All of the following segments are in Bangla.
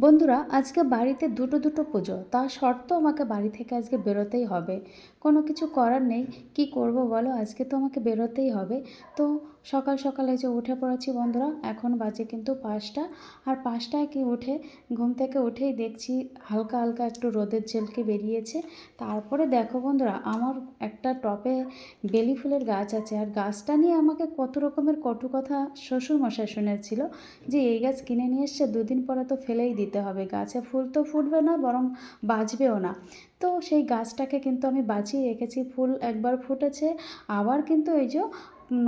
বন্ধুরা, আজকে বাড়িতে দুটো দুটো পুজো। তা শর্ত আমাকে বাড়ি থেকে আজকে বেরোতেই হবে। কোনো কিছু করার নেই। কি করব বলো? আজকে তো আমাকে বেরোতেই হবে। তো সকাল সকাল যে উঠে পড়েছি বন্ধুরা, এখন বাজে কিন্তু পাঁচটা। আর পাঁচটায় কি উঠে? ঘুম থেকে উঠেই দেখছি হালকা হালকা একটু রোদের ঝলকে বেরিয়েছে। তারপরে দেখো বন্ধুরা, আমার একটা টপে বেলি ফুলের গাছ আছে। আর গাছটা নিয়ে আমাকে কত রকমের কটু কথা শ্বশুরমশাই শুনেছিল যে, এই গাছ কিনে নিয়ে এসছে, দুদিন পরে তো ফেলেই দিতে হবে। গাছে ফুল তো ফুটবে না, বরং বাঁচবেও না। তো সেই গাছটাকে কিন্তু আমি বাঁচিয়ে রেখেছি, ফুল একবার ফুটেছে। আবার কিন্তু এই যে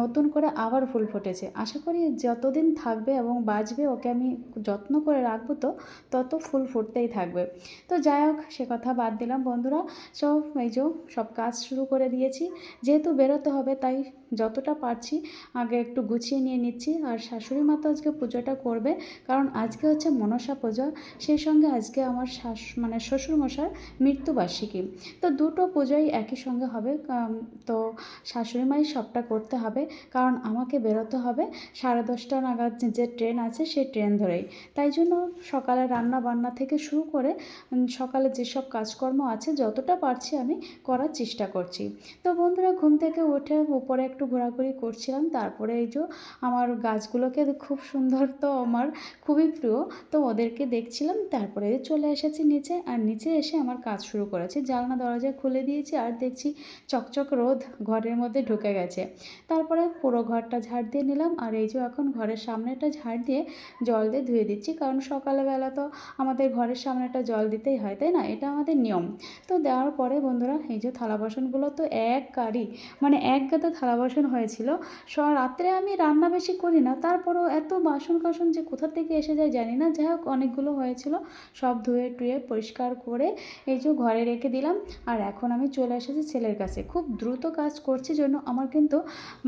নতুন করে আবার ফুল ফুটেছে। আশা করি যতদিন থাকবে এবং বাঁচবে, ওকে আমি যত্ন করে রাখব তো, তত ফুল ফুটতেই থাকবে। তো যাই হোক, সে কথা বাদ দিলাম। বন্ধুরা, সব এই যে সব কাজ শুরু করে দিয়েছি। যেহেতু বেরোতে হবে, তাই যতটা পারছি আগে একটু গুছিয়ে নিয়ে নিচ্ছি। আর শাশুড়ি মা তো আজকে পুজোটা করবে, কারণ আজকে হচ্ছে মনসা পুজো। সেই সঙ্গে আজকে আমার শাশ মানে শ্বশুরমশার মৃত্যুবার্ষিকী। তো দুটো পুজোই একই সঙ্গে হবে। তো শাশুড়ি মাই সবটা করতে হবে। কারণ আমাকে বেরোতে হবে সাড়ে দশটা নাগাদ যে ট্রেন আছে সেই ট্রেন ধরেই। তাই জন্য সকালে রান্না বান্না থেকে শুরু করে সকালে যেসব কাজকর্ম আছে যতটা পারছি আমি করার চেষ্টা করছি। তো বন্ধুরা, ঘুম থেকে উঠে উপরে একটু ঘোরাঘুরি করছিলাম, তারপরে এই যে আমার গাছগুলোকে খুব সুন্দর তো আমার খুবই প্রিয়, তো ওদেরকে দেখছিলাম, তারপরে চলে এসেছি নিচে, আর নিচে এসে আমার কাজ শুরু করেছি। জানলা দরজা খুলে দিয়েছি, আর দেখছি চকচক রোদ ঘরের মধ্যে ঢুকে গেছে। তারপরে পুরো ঘরটা ঝাড় দিয়ে নিলাম। আর এই যে এখন ঘরের সামনেটা ঝাড় দিয়ে জল দিয়ে ধুয়ে দিচ্ছি। কারণ সকালবেলা তো আমাদের ঘরের সামনেটা জল দিতেই হয়, তাই না? এটা আমাদের নিয়ম। তো দেওয়ার পরে বন্ধুরা, এই যে থালা বাসনগুলো তো এক কারি মানে এক গাদা থালা বাসন হয়েছিল। স রাত্রে আমি রান্না বেশি করি না। তারপরেও এত বাসন কাসন যে কোথা থেকে এসে যায় জানি না। যাই হোক, অনেকগুলো হয়েছিল। সব ধুয়ে টুয়ে পরিষ্কার করে এই যে ঘরে রেখে দিলাম। আর এখন আমি চলে এসেছি ছেলের কাছে। খুব দ্রুত কাজ করছি জন্য আমার কিন্তু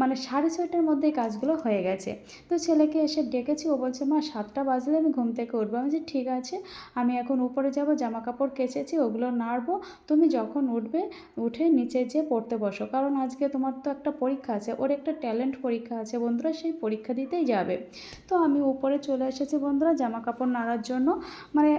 মানে সাড়ে ছয়টার মধ্যেই কাজগুলো হয়ে গেছে। তো ছেলেকে এসে ডেকেছি, ও বলছে, মা, সাতটা বাজলে আমি ঘুম থেকে উঠবো। আমি যে ঠিক আছে, আমি এখন উপরে যাব জামা কাপড় কেচেছি, ওগুলো নাড়বো। তুমি যখন উঠবে, উঠে নিচে যেয়ে পড়তে বসো। কারণ আজকে তোমার তো একটা পরীক্ষা আছে, ওর একটা ট্যালেন্ট পরীক্ষা আছে বন্ধুরা, সেই পরীক্ষা দিতেই যাবে। তো আমি উপরে চলে এসেছি বন্ধুরা জামা কাপড় নাড়ার জন্য। মানে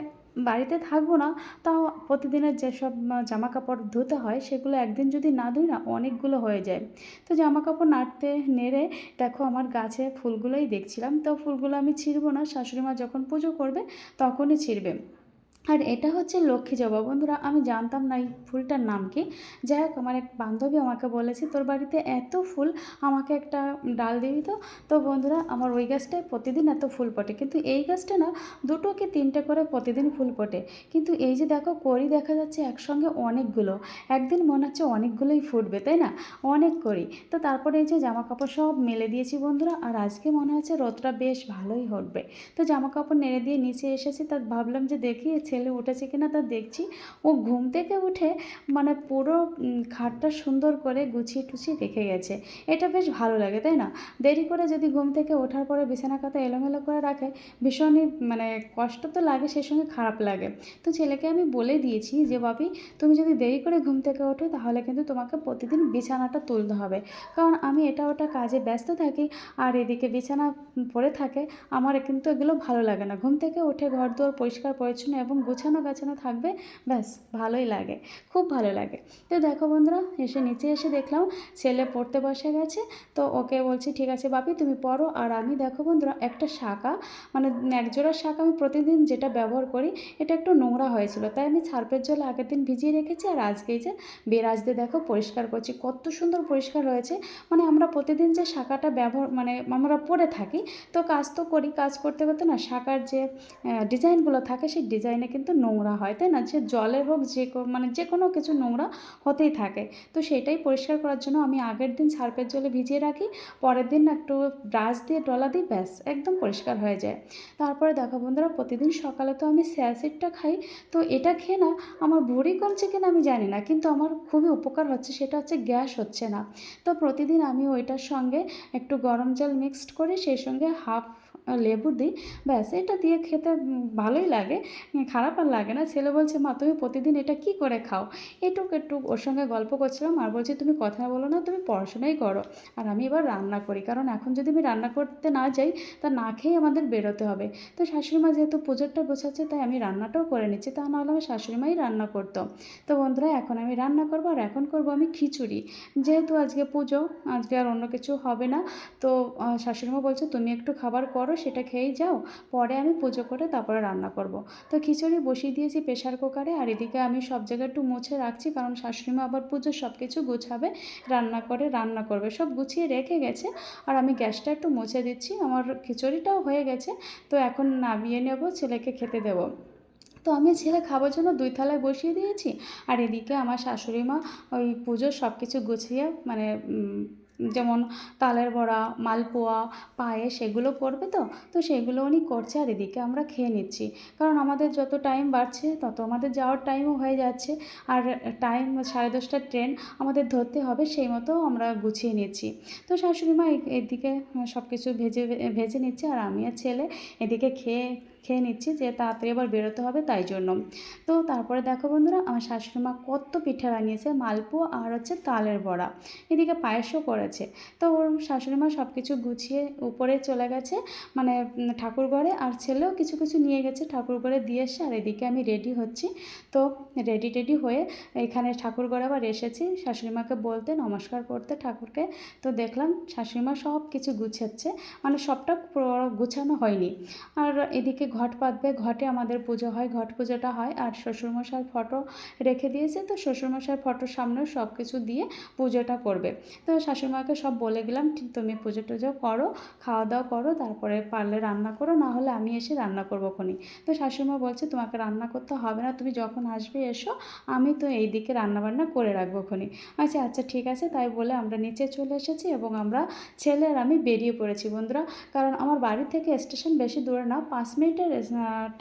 বাড়িতে থাকব না, তাও প্রতিদিনের যেসব জামা কাপড় ধুতে হয়, সেগুলো একদিন যদি না ধুই না, অনেকগুলো হয়ে যায়। তো জামা কাপড় নাড়তে নেড়ে, দেখো আমার গাছে ফুলগুলোই দেখছিলাম, তো ফুলগুলো আমি ছিঁড়বো না শাশুড়ি মা যখন পুজো করবে, তখনই ছিঁড়বে। আর এটা হচ্ছে লক্ষ্মী জবা। বন্ধুরা, আমি জানতাম না এই ফুলটার নাম কি। যাই হোক, আমার এক বান্ধবী আমাকে বলেছে, তোর বাড়িতে এত ফুল, আমাকে একটা ডাল দিবি তো? তো বন্ধুরা, আমার ওই গাছটায় প্রতিদিন এত ফুল ফোটে। কিন্তু এই গাছটা না, দুটো কি তিনটে করে প্রতিদিন ফুল ফোটে। কিন্তু এই যে দেখো, করি দেখা যাচ্ছে একসঙ্গে অনেকগুলো। একদিন মনে হচ্ছে অনেকগুলোই ফুটবে, তাই না? অনেক করি। তো তারপরে এই যে জামা কাপড় সব মেলে দিয়েছি বন্ধুরা, আর আজকে মনে হচ্ছে রোদটা বেশ ভালোই উঠবে। তো জামা কাপড় নেড়ে দিয়ে নিচে এসেছি, তা ভাবলাম যে দেখি ছেলে উঠেছে কিনা তা দেখছি। ও ঘুম থেকে উঠে মানে পুরো খাটটা সুন্দর করে গুছিয়ে টুছিয়ে রেখে গেছে। এটা বেশ ভালো লাগে, তাই না? দেরি করে যদি ঘুম থেকে ওঠার পরে বিছানা কাতা এলোমেলো করে রাখে, ভীষণই মানে কষ্ট তো লাগে, সেই সঙ্গে খারাপ লাগে। তো ছেলেকে আমি বলে দিয়েছি যে, বাপি, তুমি যদি দেরি করে ঘুম থেকে ওঠো, তাহলে কিন্তু তোমাকে প্রতিদিন বিছানাটা তুলতে হবে। কারণ আমি এটা ওটা কাজে ব্যস্ত থাকি আর এদিকে বিছানা পড়ে থাকে, আমার কিন্তু এগুলো ভালো লাগে না। ঘুম থেকে উঠে ঘর দুয়ার পরিষ্কার পরিচ্ছন্ন এবং গুছানো গাছানো থাকবে, ব্যাস, ভালোই লাগে, খুব ভালো লাগে। তো দেখো বন্ধুরা, এসে নিচে এসে দেখলাম, ছেলে পড়তে বসে গেছে, তো ওকে বলছি, ঠিক আছে বাপি, তুমি পড়ো। আর আমি দেখো বন্ধুরা, একটা শাখা মানে একজোড়া শাক আমি প্রতিদিন যেটা ব্যবহার করি, এটা একটু নোংরা হয়েছিল। তাই আমি সার্ফের জল আগের দিন ভিজিয়ে রেখেছি, আর আজকে এই যে বেরাজ দিয়ে দেখো পরিষ্কার করছি, কত সুন্দর পরিষ্কার হয়েছে। মানে আমরা প্রতিদিন যে শাখাটা ব্যবহার মানে আমরা পরে থাকি, তো কাজ তো করি, কাজ করতে করতে না শাখার যে ডিজাইনগুলো থাকে, সেই ডিজাইনে কিন্তু নোংরা হয়, তাই না? যে জলের হোক যে মানে যে কোনো কিছু নোংরা হতেই থাকে। তো সেটাই পরিষ্কার করার জন্য আমি আগের দিন সার্ফের জলে ভিজিয়ে রাখি, পরের দিন একটু ব্রাশ দিয়ে ডলা দিই, ব্যাস, একদম পরিষ্কার হয়ে যায়। তারপরে দেখো বন্ধুরা, প্রতিদিন সকালে তো আমি স্যাসিডটা খাই, তো এটা খেয়ে না আমার ভুঁড়ি কমছে কিনা আমি জানি না, কিন্তু আমার খুবই উপকার হচ্ছে, সেটা হচ্ছে গ্যাস হচ্ছে না। তো প্রতিদিন আমি ওইটার সঙ্গে একটু গরম জল মিক্সড করে সেই সঙ্গে হাফ লেবু দিই। ব্যাস এটা দিয়ে খেতে ভালোই লাগে। খারাপ আর লাগে না। ছেলে বলছে মা তুমি প্রতিদিন এটা কি করে খাও? এটুক একটু ওর সঙ্গে গল্প করছিলাম। আর বলছে তুমি কথা বলো না তুমি পড়াশোনাই করো। আর আমি এবার রান্না করি। কারণ এখন যদি আমি রান্না করতে না যাই তা না খেয়েই আমাদের বেরোতে হবে। তো শাশুড়ি মা যেহেতু পুজোরটা গোছাচ্ছে তাই আমি রান্নাটাও করে নিচ্ছি। তা নাহলে আমার শাশুড়ি মাই রান্না করতো। তো বন্ধুরা এখন আমি রান্না করব আর এখন করব আমি খিচুড়ি। যেহেতু আজকে পুজো আজকে আর অন্য কিছু হবে না। তো আহ, শাশুড়িমা বলছে তুমি একটু খাবার করো সেটা খেয়েই যাও, পরে আমি পুজো করে তারপরে রান্না করব। তো খিচুড়ি বসিয়ে দিয়েছি প্রেশার কুকারে, আর এদিকে আমি সব জায়গায় একটু মুছে রাখছি, কারণ শাশুড়িমা আবার পুজোর সব কিছু গুছাবে, রান্না করে রান্না করবে। সব গুছিয়ে রেখে গেছে, আর আমি গ্যাসটা একটু মুছে দিচ্ছি, আমার খিচুড়িটাও হয়ে গেছে, তো এখন নামিয়ে নেব, ছেলেকে খেতে দেবো। তো আমি ছেলে খাবার জন্য দুই থালায় বসিয়ে দিয়েছি, আর এদিকে আমার শাশুড়ি মা ওই পুজোর সব কিছু গুছিয়ে মানে যেমন তালের বড়া, মালপোয়া, পায়েস সেগুলো করবে তো? তো সেগুলো উনি করছে আর এদিকে আমরা খেয়ে নিচ্ছি। কারণ আমাদের যত টাইম বাড়ছে, তত আমাদের যাওয়ার টাইমও হয়ে যাচ্ছে। আর টাইম সাড়ে দশটার ট্রেন আমাদের ধরতে হবে, সেই মতো আমরা গুছিয়ে নিচ্ছি। তো শাশুড়ি মা এদিকে সব কিছু ভেজে ভেজে নিচ্ছে আর আমি আর ছেলে এদিকে খেয়ে খেয়ে নিচ্ছি যে তাড়াতাড়ি আবার বেরোতে হবে তাই জন্য। তো তারপরে দেখো বন্ধুরা, আমার শাশুড়ি মা কত পিঠে বানিয়েছে, মালপোয়া আর হচ্ছে তালের বড়া। এদিকে পায়েসও করেছে। তো ওর শাশুড়ি মা সব কিছু গুছিয়ে উপরে চলে গেছে মানে ঠাকুর ঘরে, আর ছেলেও কিছু কিছু নিয়ে গেছে, ঠাকুর ঘরে দিয়ে এসে আর এদিকে আমি রেডি হচ্ছি। তো রেডি টেডি হয়ে এখানে ঠাকুর ঘরে আবার এসেছি। শাশুড়ি মাকে বলতে নমস্কার করতে ঠাকুরকে। তো দেখলাম শাশুড়ি মা সব কিছু গুছাচ্ছে মানে সবটা গুছানো হয়নি। আর এদিকে ঘট পাতবে, ঘটে আমাদের পুজো হয়, ঘট পুজোটা হয়। আর শ্বশুরমশাই ফটো রেখে দিয়েছে তো শ্বশুরমশাই ফটোর সামনে সব কিছু দিয়ে পুজোটা করবে। তো শাশুড়িমাকে সব বলে গেলাম তুমি পুজো টুজো করো খাওয়া দাওয়া করো, তারপরে পারলে রান্না করো, না হলে আমি এসে রান্না করব খনি তো শাশুড়িমা বলছে, তোমাকে রান্না করতে হবে না, তুমি যখন আসবে এসো, আমি তো এই দিকে রান্নাবান্না করে রাখব খনি আচ্ছা আচ্ছা ঠিক আছে, তাই বলে আমরা নিচে চলে এসেছি এবং আমরা ছেলে আর আমি বেরিয়ে পড়েছি বন্ধুরা। কারণ আমার বাড়ি থেকে স্টেশন বেশি দূরে না, পাঁচ মিনিটের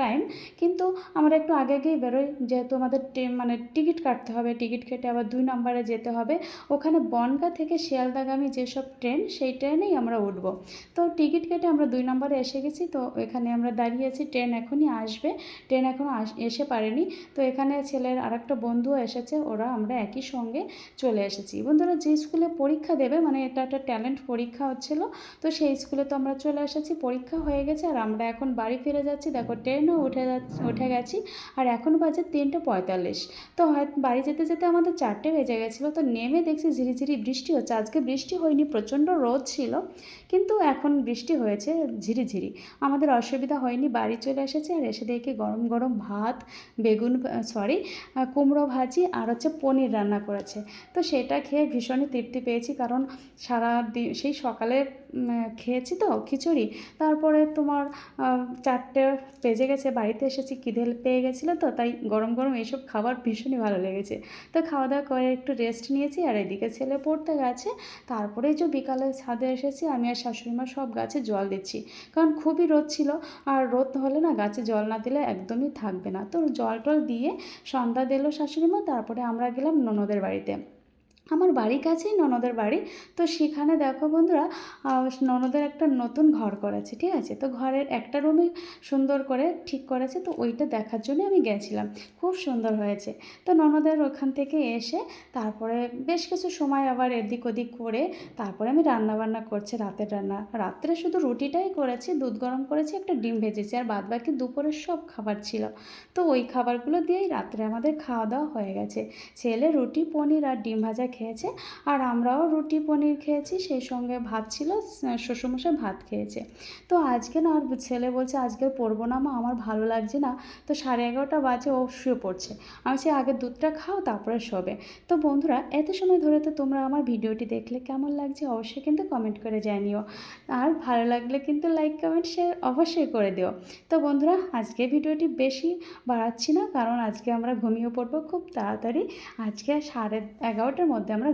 টাইম কিন্তু আমরা একটু আগে আগেই বেরোই, যেহেতু আমাদের মানে টিকিট কাটতে হবে, টিকিট কেটে আবার দুই নম্বরে যেতে হবে। ওখানে বনগা থেকে শিয়ালদাগামী যেসব ট্রেন, সেই ট্রেনেই আমরা উঠবো। তো টিকিট কেটে আমরা দুই নম্বরে এসে গেছি, তো এখানে আমরা দাঁড়িয়ে আছি, ট্রেন এখনই আসবে। ট্রেন এখনও এসে পারেনি। তো এখানে ছেলের আরেকটা বন্ধুও এসেছে, ওরা আমরা একই সঙ্গে চলে এসেছি। বন্ধুরা, যে স্কুলে পরীক্ষা দেবে মানে এটা একটা ট্যালেন্ট পরীক্ষা হচ্ছিল, তো সেই স্কুলে তো আমরা চলে এসেছি, পরীক্ষা হয়ে গেছে, আর আমরা এখন বাড়ি ফিরে যাচ্ছি। দেখো ট্রেনও উঠে যাচ্ছে, উঠে গেছি, আর এখন বাজে তিনটে পঁয়তাল্লিশ। তো হয় বাড়ি যেতে যেতে আমাদের চারটে বেজে গেছিল, তো নেমে দেখছি ঝিরিঝিরি বৃষ্টি হচ্ছে। আজকে বৃষ্টি হয়নি, প্রচণ্ড রোদ ছিল, কিন্তু এখন বৃষ্টি হয়েছে ঝিরিঝিরি। আমাদের অসুবিধা হয়নি, বাড়ি চলে এসেছে, আর এসে দেখি গরম গরম ভাত, বেগুন সরি কুমড়ো ভাজি, আর হচ্ছে পনির রান্না করেছে। তো সেটা খেয়ে ভীষণই তৃপ্তি পেয়েছি, কারণ সারা দিন সেই সকালে খেয়েছি তো খিচুড়ি। তারপরে তোমার চারটে বেজে গেছে, বাড়িতে এসেছি খিদে পেয়ে গেছিল তো, তাই গরম গরম এইসব খাবার ভীষণই ভালো লেগেছে। তো খাওয়া দাওয়া করে একটু রেস্ট নিয়েছি আর এদিকে ছেলে পড়তে গেছে, তারপরে যে বিকালে ছাদে এসেছি, আমি আর শাশুড়ি মা সব গাছে জল দিচ্ছি। কারণ খুবই রোদ ছিল, আর রোদ হলে না গাছে জল না দিলে একদমই থাকবে না। তো জল টল দিয়ে সন্ধ্যা দিল শাশুড়ি মা, তারপরে আমরা গেলাম ননদের বাড়িতে। আমার বাড়ির কাছেই ননদের বাড়ি। তো সেখানে দেখো বন্ধুরা ননদের একটা নতুন ঘর করেছে, ঠিক আছে? তো ঘরের একটা রুমে সুন্দর করে ঠিক করেছে, তো ওইটা দেখার জন্য আমি গেছিলাম। খুব সুন্দর হয়েছে। তো ননদের ওখান থেকে এসে তারপরে বেশ কিছু সময় আবার এদিক ওদিক করে তারপরে আমি রান্না বান্না করছি রাতের রান্না। রাত্রে শুধু রুটিটাই করেছি, দুধ গরম করেছি, একটা ডিম ভেজেছি, আর বাদ বাকি দুপুরের সব খাবার ছিল। তো ওই খাবারগুলো দিয়েই রাত্রে আমাদের খাওয়া দাওয়া হয়ে গেছে। ছেলে রুটি, পনির আর ডিম ভাজা খেয়েছে আর আমরাও রুটি পনির খেয়েছি, সেই সঙ্গে ভাত ছিল শ্বশুরমশাই ভাত খেয়েছে। তো আজকে না, আর ছেলে বলছে, আজকে পড়ব না মা, আমার ভালো লাগছে না। তো সাড়ে এগারোটা বাজে, ও শুয়ে পড়ছে। আমি সে আগে দুধটা খাও, তারপরে শোবে। তো বন্ধুরা, এত সময় ধরে তো তোমরা আমার ভিডিওটি দেখলে, কেমন লাগছে অবশ্যই কিন্তু কমেন্ট করে জানিও। আর ভালো লাগলে কিন্তু লাইক, কমেন্ট, শেয়ার অবশ্যই করে দিও। তো বন্ধুরা, আজকে ভিডিওটি বেশি বাড়াচ্ছি না, কারণ আজকে আমরা ঘুমিয়ে পড়ব খুব তাড়াতাড়ি। আজকে সাড়ে এগারোটার মধ্যে আমরা